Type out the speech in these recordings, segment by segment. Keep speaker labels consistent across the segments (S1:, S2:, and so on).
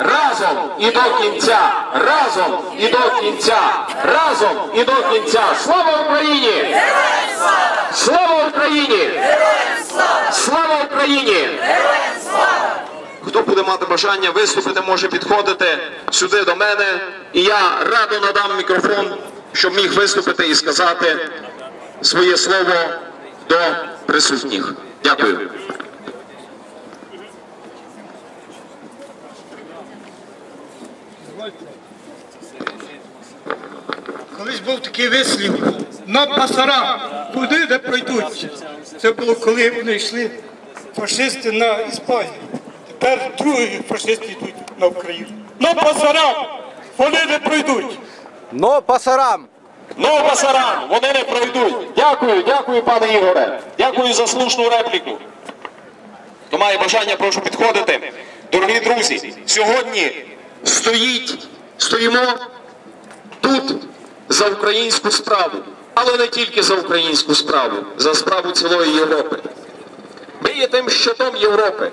S1: разом і до кінця, разом і до кінця, разом і до кінця. Слава Україні! Слава Україні! Слава Україні! Хто буде мати бажання виступити, може підходити сюди до мене, і я радо надам мікрофон, щоб міг виступити і сказати своє слово до присутніх. Дякую.
S2: Колись був такий вислів на пасара, куди де пройдуть. Це було коли вони йшли фашисти на Іспанію. Тепер другі фашисти йдуть на Україну. На пасара, вони не пройдуть.
S3: Но пасарам!
S1: Ну, пасарам, вони не пройдуть. Дякую, дякую, пане Ігоре. Дякую за слушну репліку. Хто має бажання, прошу підходити. Дорогі друзі, сьогодні стоїть, стоїмо тут за українську справу, але не тільки за українську справу, за справу цілої Європи. Ми є тим щитом Європи.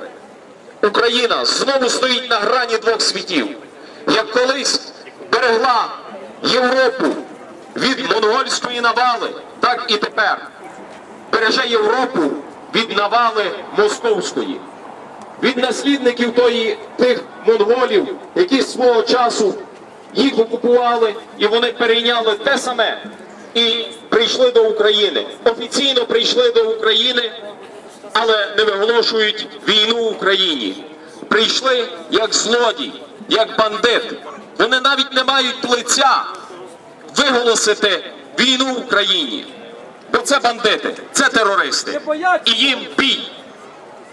S1: Україна знову стоїть на грані двох світів. Як колись берегла Європу від монгольської навали, так і тепер береже Європу від навали московської, від наслідників тої, тих монголів, які свого часу їх окупували і вони перейняли те саме і прийшли до України. Офіційно прийшли до України але не виголошують війну Україні. Прийшли як злодій, як бандит. Вони навіть не мають лиця виголосити війну Україні. Бо це бандити, це терористи. І їм бій.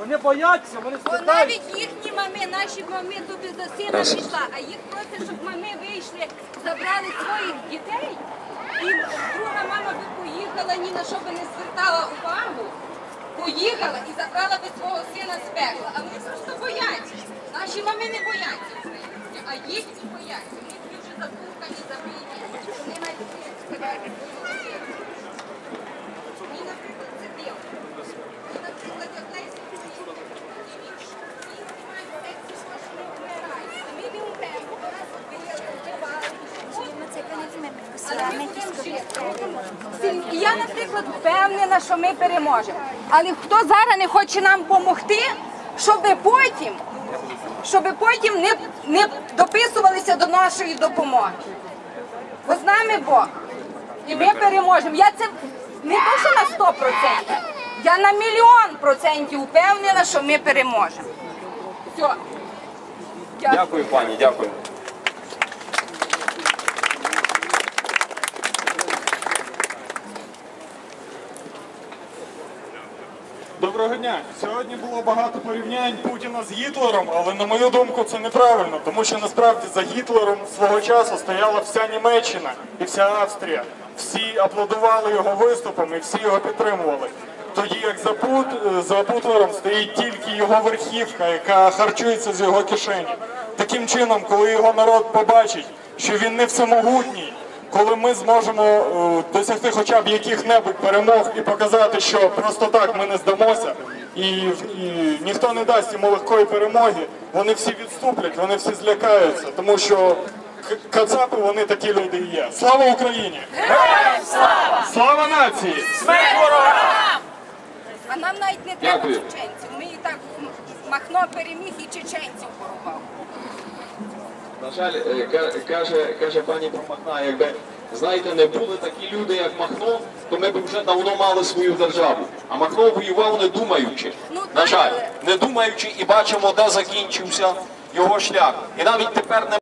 S3: Вони бояться, вони
S4: Бо навіть їхні мами, наші мами тобі за сина пішла, а їх просять, щоб мами вийшли, забрали своїх дітей. І друга мама би поїхала, ні на що би не звертала увагу. Поїхала і забрала би свого сина з пекла. А вони просто бояться. Наші мами не бояться українські, а їхні бояться. Вони дуже заслухані, забиті. Вони навіть не сказати свого сина. Мені, наприклад, це дивно. Мені, наприклад, як Леся Українка, і він ж- він знімає секцію, що не вмирає. А ми не вмремо, бо нас вбили, вбивали. І я, наприклад, впевнена, що ми переможемо. Але хто зараз не хоче нам допомогти, щоб потім, щоб потім не, не дописувалися до нашої допомоги. Бо з нами Бог. І ми переможемо. Я це не то, на 100%, я на мільйон процентів впевнена, що ми переможемо. Все. Дякую,
S1: пані, дякую.
S5: Доброго дня. Сьогодні було багато порівнянь Путіна з Гітлером, але на мою думку це неправильно, тому що насправді за Гітлером свого часу стояла вся Німеччина і вся Австрія. Всі аплодували його виступом і всі його підтримували. Тоді як за, Пут, за Путлером стоїть тільки його верхівка, яка харчується з його кишені. Таким чином, коли його народ побачить, що він не всемогутній, коли ми зможемо е, досягти хоча б яких-небудь перемог і показати, що просто так ми не здамося, і, і ніхто не дасть йому легкої перемоги, вони всі відступлять, вони всі злякаються, тому що кацапи вони такі люди і є. Слава Україні! Героям слава! Слава нації!
S4: А нам навіть не треба
S1: Дякую.
S4: чеченців. Ми і так Махно переміг і чеченців порубав.
S1: Жаль, е, каже, каже пані Промахна, якби знаєте, не були такі люди, як Махно, то ми б вже давно мали свою державу. А Махно воював не думаючи.
S4: Ну,
S1: На жаль, не думаючи і бачимо, де закінчився його шлях. І навіть тепер не